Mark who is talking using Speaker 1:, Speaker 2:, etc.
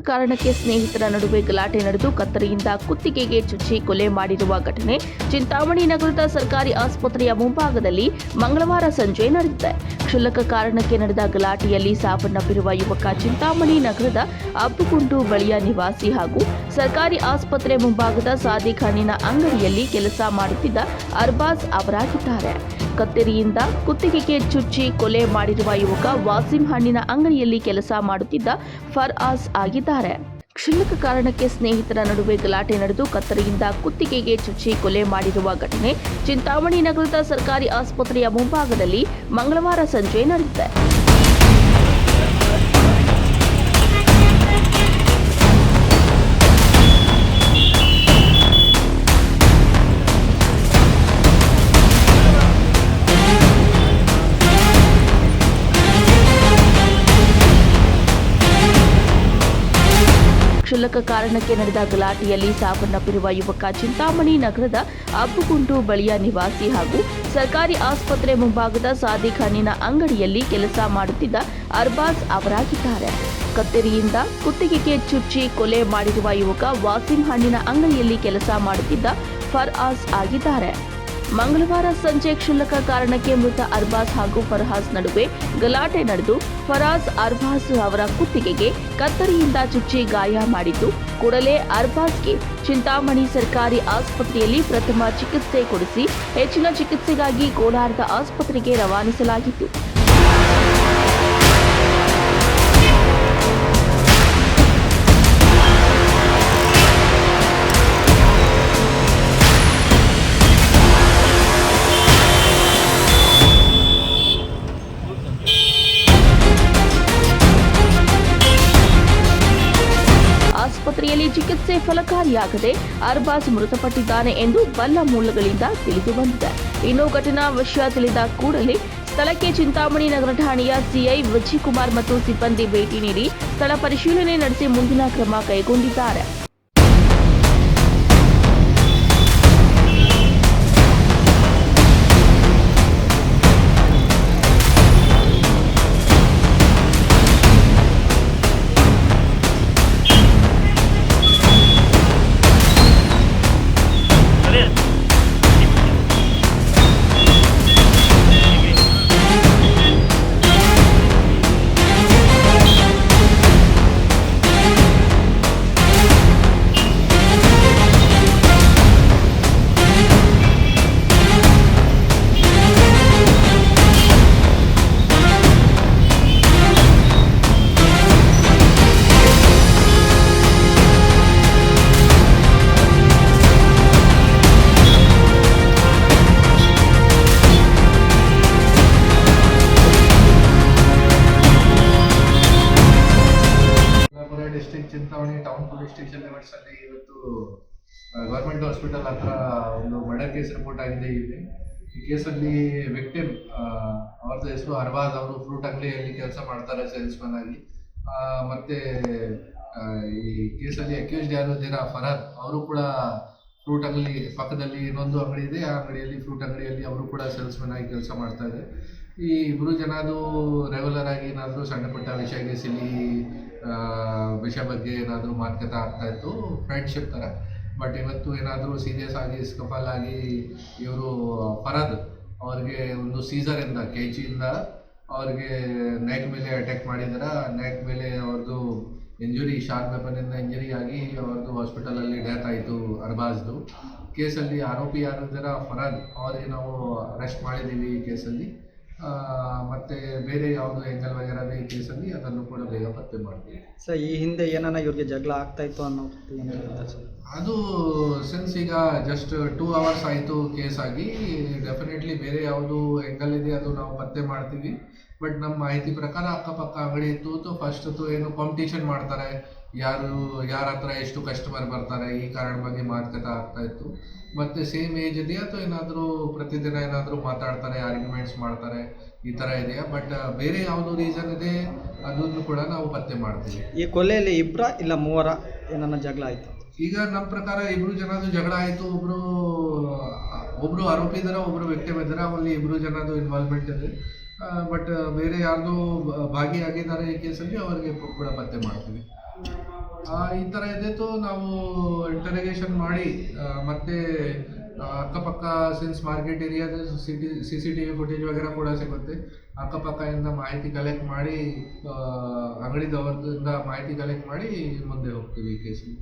Speaker 1: ಕಾರಣಕ್ಕೆ ಸ್ನೇಹಿತರ ನಡುವೆ ಗಲಾಟೆ ನಡೆದು ಕತ್ತರಿಯಿಂದ ಕುತ್ತಿಗೆಗೆ ಚುಚ್ಚಿ ಕೊಲೆ ಮಾಡಿರುವ ಘಟನೆ ಚಿಂತಾಮಣಿ ನಗರದ ಸರ್ಕಾರಿ ಆಸ್ಪತ್ರೆಯ ಮುಂಭಾಗದಲ್ಲಿ ಮಂಗಳವಾರ ಸಂಜೆ ನಡೆದಿದೆ. ಕ್ಷುಲ್ಲಕ ಕಾರಣಕ್ಕೆ ನಡೆದ ಗಲಾಟೆಯಲ್ಲಿ ಸಾವನ್ನಪ್ಪಿರುವ ಯುವಕ ಚಿಂತಾಮಣಿ ನಗರದ ಅಬ್ಬುಗುಂಡು ಬಳಿಯ ನಿವಾಸಿ ಹಾಗೂ ಸರ್ಕಾರಿ ಆಸ್ಪತ್ರೆ ಮುಂಭಾಗದ ಸಾದಿಖಾನಿನ ಅಂಗಡಿಯಲ್ಲಿ ಕೆಲಸ ಮಾಡುತ್ತಿದ್ದ ಅರ್ಬಾಜ್ ಅವರಾಗಿದ್ದಾರೆ. ಕತ್ತರಿಯಿಂದ ಕುತ್ತಿಗೆಗೆ ಚುಚ್ಚಿ ಕೊಲೆ ಮಾಡಿರುವ ಯುವಕ ವಾಸಿಂ ಹಣ್ಣಿನ ಅಂಗಡಿಯಲ್ಲಿ ಕೆಲಸ ಮಾಡುತ್ತಿದ್ದ ಫರ್ಆಸ್ ಆಗಿದ್ದಾರೆ. ಕ್ಷುಲ್ಲಕ ಕಾರಣಕ್ಕೆ ಸ್ನೇಹಿತರ ನಡುವೆ ಗಲಾಟೆ ನಡೆದು ಕತ್ತರಿಯಿಂದ ಕುತ್ತಿಗೆಗೆ ಚುಚ್ಚಿ ಕೊಲೆ ಮಾಡಿರುವ ಘಟನೆ ಚಿಂತಾಮಣಿ ನಗರದ ಸರ್ಕಾರಿ ಆಸ್ಪತ್ರೆಯ ಮುಂಭಾಗದಲ್ಲಿ ಮಂಗಳವಾರ ಸಂಜೆ ನಡೆದಿದೆ. ಕ್ಷುಲ್ಲಕ ಕಾರಣಕ್ಕೆ ನಡೆದ ಗಲಾಟೆಯಲ್ಲಿ ಸಾವನ್ನಪ್ಪಿರುವ ಯುವಕ ಚಿಂತಾಮಣಿ ನಗರದ ಅಬ್ಬುಗುಂಡು ಬಳಿಯ ನಿವಾಸಿ ಹಾಗೂ ಸರ್ಕಾರಿ ಆಸ್ಪತ್ರೆ ಮುಂಭಾಗದ ಸಾದಿಖಾನಿನ ಅಂಗಡಿಯಲ್ಲಿ ಕೆಲಸ ಮಾಡುತ್ತಿದ್ದ ಅರ್ಬಾಜ್ ಅವರಾಗಿದ್ದಾರೆ. ಕತ್ತರಿಯಿಂದ ಕುತ್ತಿಗೆಗೆ ಚುಚ್ಚಿ ಕೊಲೆ ಮಾಡಿರುವ ಯುವಕ ವಾಸಿಂ ಹಣ್ಣಿನ ಅಂಗಡಿಯಲ್ಲಿ ಕೆಲಸ ಮಾಡುತ್ತಿದ್ದ ಫರ್ಆಸ್ ಆಗಿದ್ದಾರೆ. ಮಂಗಳವಾರ ಸಂಜೆ ಕ್ಷುಲ್ಲಕ ಕಾರಣಕ್ಕೆ ಮೃತ ಅರ್ಬಾಸ್ ಹಾಗೂ ಫರಾಜ್ ನಡುವೆ ಗಲಾಟೆ ನಡೆದು ಫರಾಜ್ ಅರ್ಬಾಸ್ ಅವರ ಕುತ್ತಿಗೆಗೆ ಕತ್ತರಿಯಿಂದ ಚುಚ್ಚಿ ಗಾಯ ಮಾಡಿದ್ದು, ಕೂಡಲೇ ಅರ್ಬಾಸ್ಗೆ ಚಿಂತಾಮಣಿ ಸರ್ಕಾರಿ ಆಸ್ಪತ್ರೆಯಲ್ಲಿ ಪ್ರಥಮ ಚಿಕಿತ್ಸೆ ಕೊಡಿಸಿ ಹೆಚ್ಚಿನ ಚಿಕಿತ್ಸೆಗಾಗಿ ಕೋಲಾರದ ಆಸ್ಪತ್ರೆಗೆ ರವಾನಿಸಲಾಗಿತ್ತು. ಆಸ್ಪತ್ರೆಯಲ್ಲಿ ಚಿಕಿತ್ಸೆ ಫಲಕಾರಿಯಾಗದೆ ಅರ್ಬಾಸ್ ಮೃತಪಟ್ಟಿದ್ದಾನೆ ಎಂದು ಬಲ್ಲ ಮೂಲಗಳಿಂದ ತಿಳಿದು ಬಂದಿದೆ. ಇನ್ನು ಘಟನಾ ವಿಷಯ ತಿಳಿದ ಕೂಡಲೇ ಸ್ಥಳಕ್ಕೆ ಚಿಂತಾಮಣಿ ನಗರ ಠಾಣೆಯ ಸಿಐ ವಿಜಯಕುಮಾರ್ ಮತ್ತು ಸಿಬ್ಬಂದಿ ಭೇಟಿ ನೀಡಿ ಸ್ಥಳ ಪರಿಶೀಲನೆ ನಡೆಸಿ ಮುಂದಿನ ಕ್ರಮ ಕೈಗೊಂಡಿದ್ದಾರೆ.
Speaker 2: ಸ್ಟೇಷನ್ ಲಿಮಿಟ್ಸ್ ಅಲ್ಲಿ ಇವತ್ತು ಗೌರ್ಮೆಂಟ್ ಹಾಸ್ಪಿಟಲ್ ಹತ್ರ ಒಂದು ಮರ್ಡರ್ ಕೇಸ್ ರಿಪೋರ್ಟ್ ಆಗಿದೆ ಇಲ್ಲಿ. ಈ ಕೇಸಲ್ಲಿ ವಿಕ್ಟಿಮ್ ಅವ್ರದ್ದು ಹೆಸರು ಅರ್ವಾಜ್ ಅವರು ಫ್ರೂಟ್ ಅಂಗಡಿಯಲ್ಲಿ ಕೆಲಸ ಮಾಡ್ತಾರೆ ಸೇಲ್ಸ್ಮನ್ ಆಗಿ. ಮತ್ತೆ ಈ ಕೇಸಲ್ಲಿ ಅಕ್ಯೂಸ್ಡ್ ಯಾರು? ಇದ್ದೀರಾ ಫರಾದ್. ಅವರು ಕೂಡ ಫ್ರೂಟ್ ಅಂಗಡಿ ಪಕ್ಕದಲ್ಲಿ ಇನ್ನೊಂದು ಅಂಗಡಿ ಇದೆ. ಆ ಅಂಗಡಿಯಲ್ಲಿ, ಫ್ರೂಟ್ ಅಂಗಡಿಯಲ್ಲಿ ಅವರು ಕೂಡ ಸೇಲ್ಸ್ಮನ್ ಆಗಿ ಕೆಲಸ ಮಾಡ್ತಾ ಇದ್ದಾರೆ. ಈ ಇಬ್ಬರು ಜನದು ರೆಗ್ಯುಲರ್ ಆಗಿ ಏನಾದರೂ ಸಣ್ಣ ಪುಟ್ಟ ವಿಷಯಕ್ಕೆ ಸಿಲಿ ವಿಷಯ ಬಗ್ಗೆ ಏನಾದರೂ ಮಾತುಕತೆ ಆಗ್ತಾ ಇತ್ತು ಫ್ರೆಂಡ್ಶಿಪ್ ಥರ. ಬಟ್ ಇವತ್ತು ಏನಾದರೂ ಸೀರಿಯಸ್ ಆಗಿ ಸ್ಕಫಲ್ ಆಗಿ ಇವರು ಫರದ್. ಅವ್ರಿಗೆ ಒಂದು ಸೀಸರಿಂದ ಕೆಜಿಯಿಂದ ಅವ್ರಿಗೆ ನೆಕ್ ಮೇಲೆ ಅಟ್ಯಾಕ್ ಮಾಡಿದಾರೆ. ನೆಕ್ ಮೇಲೆ ಅವ್ರದ್ದು ಇಂಜುರಿ ಶಾರ್ಪ್ ವೆಪನಿಂದ ಇಂಜುರಿ ಆಗಿ ಅವ್ರದ್ದು ಹಾಸ್ಪಿಟಲಲ್ಲಿ ಡೆತ್ ಆಯಿತು, ಅರ್ಬಾಜ್ದು. ಕೇಸಲ್ಲಿ ಆರೋಪಿ ಯಾರು ಇದ್ದಾರ ಫರದ್. ಅವ್ರಿಗೆ ನಾವು ಅರೆಸ್ಟ್ ಮಾಡಿದ್ದೀವಿ ಈ ಕೇಸಲ್ಲಿ. ಮತ್ತೆ ಬೇರೆ ಯಾವುದು ಎಂಗಲ್ ವಗೇರದ ಈ ಕೇಸಲ್ಲಿ ಅದನ್ನು ಕೂಡ ಬೇಗ ಪತ್ತೆ ಮಾಡ್ತೀವಿ.
Speaker 3: ಸರ್ ಈ ಹಿಂದೆ ಏನಾನ ಇವ್ರಿಗೆ ಜಗಳ ಆಗ್ತಾ ಇತ್ತು ಅನ್ನೋ
Speaker 2: ಅದು ಸಿನ್ಸ್ ಈಗ ಜಸ್ಟ್ ಟೂ ಅವರ್ಸ್ ಆಯಿತು ಕೇಸ್ ಆಗಿ ಡೆಫಿನೆಟ್ಲಿ ಬೇರೆ ಯಾವುದು ಎಂಗಲ್ ಇದೆ ಅದು ನಾವು ಪತ್ತೆ ಮಾಡ್ತೀವಿ. ಬಟ್ ನಮ್ಮ ಮಾಹಿತಿ ಪ್ರಕಾರ ಅಕ್ಕಪಕ್ಕ ಅಂಗಡಿ ಇತ್ತು ಫಸ್ಟ್ ಏನು ಕಾಂಪಿಟೇಷನ್ ಮಾಡ್ತಾರೆ. ಯಾರು ಯಾರ ಹತ್ರ ಎಷ್ಟು ಕಸ್ಟಮರ್ ಬರ್ತಾರೆ ಈ ಕಾರಣ ಬಗ್ಗೆ ಮಾತುಕತೆ ಆಗ್ತಾ ಇತ್ತು. ಮತ್ತೆ ಸೇಮ್ ಏಜ್ ಇದೆಯಾ ಅಥವಾ ಏನಾದರೂ ಪ್ರತಿದಿನ ಏನಾದರೂ ಮಾತಾಡ್ತಾರೆ ಆರ್ಗ್ಯುಮೆಂಟ್ಸ್ ಮಾಡ್ತಾರೆ ಈ ಥರ ಇದೆಯಾ? ಬಟ್ ಬೇರೆ ಯಾವುದು ರೀಸನ್ ಇದೆ ಅದನ್ನು ಕೂಡ ನಾವು ಪತ್ತೆ ಮಾಡ್ತೀವಿ.
Speaker 3: ಈ ಕೊಲೆಯಲ್ಲಿ ಇಬ್ಬರ ಇಲ್ಲ ಮೂವರ ಏನನ್ನ ಜಗಳ ಆಯಿತು?
Speaker 2: ಈಗ ನಮ್ಮ ಪ್ರಕಾರ ಇಬ್ರು ಜನದು ಜಗಳ ಆಯಿತು ಒಬ್ರು ಒಬ್ರು ಆರೋಪಿ ಇದಾರೆ ಒಬ್ರು ವ್ಯಕ್ತಿ ಇದ್ದಾರೆ ಅಲ್ಲಿ ಇಬ್ರು ಜನದು ಇನ್ವಾಲ್ವ್ಮೆಂಟ್ ಇದೆ. ಬಟ್ ಬೇರೆ ಯಾರ್ದು ಭಾಗಿಯಾಗಿದ್ದಾರೆ ಈ ಕೇಸಲ್ಲಿ ಅವರಿಗೆ ಕೂಡ ಪತ್ತೆ ಮಾಡ್ತೀವಿ. ಈ ಥರ ಇದ್ದಿತ್ತು ನಾವು ಇಂಟರಗೇಷನ್ ಮಾಡಿ ಮತ್ತೆ ಅಕ್ಕಪಕ್ಕ since market ಏರಿಯಾದ C C T V footage ವಗೇರ ಕೂಡ ಸಿಗುತ್ತೆ. ಅಕ್ಕಪಕ್ಕದಿಂದ ಮಾಹಿತಿ ಕಲೆಕ್ಟ್ ಮಾಡಿ ಆ, ಅಂಗಡಿದವ್ರದಿಂದ ಮಾಹಿತಿ ಕಲೆಕ್ಟ್ ಮಾಡಿ ಮುಂದೆ ಹೋಗ್ತೀವಿ ಕೇಸಲ್ಲಿ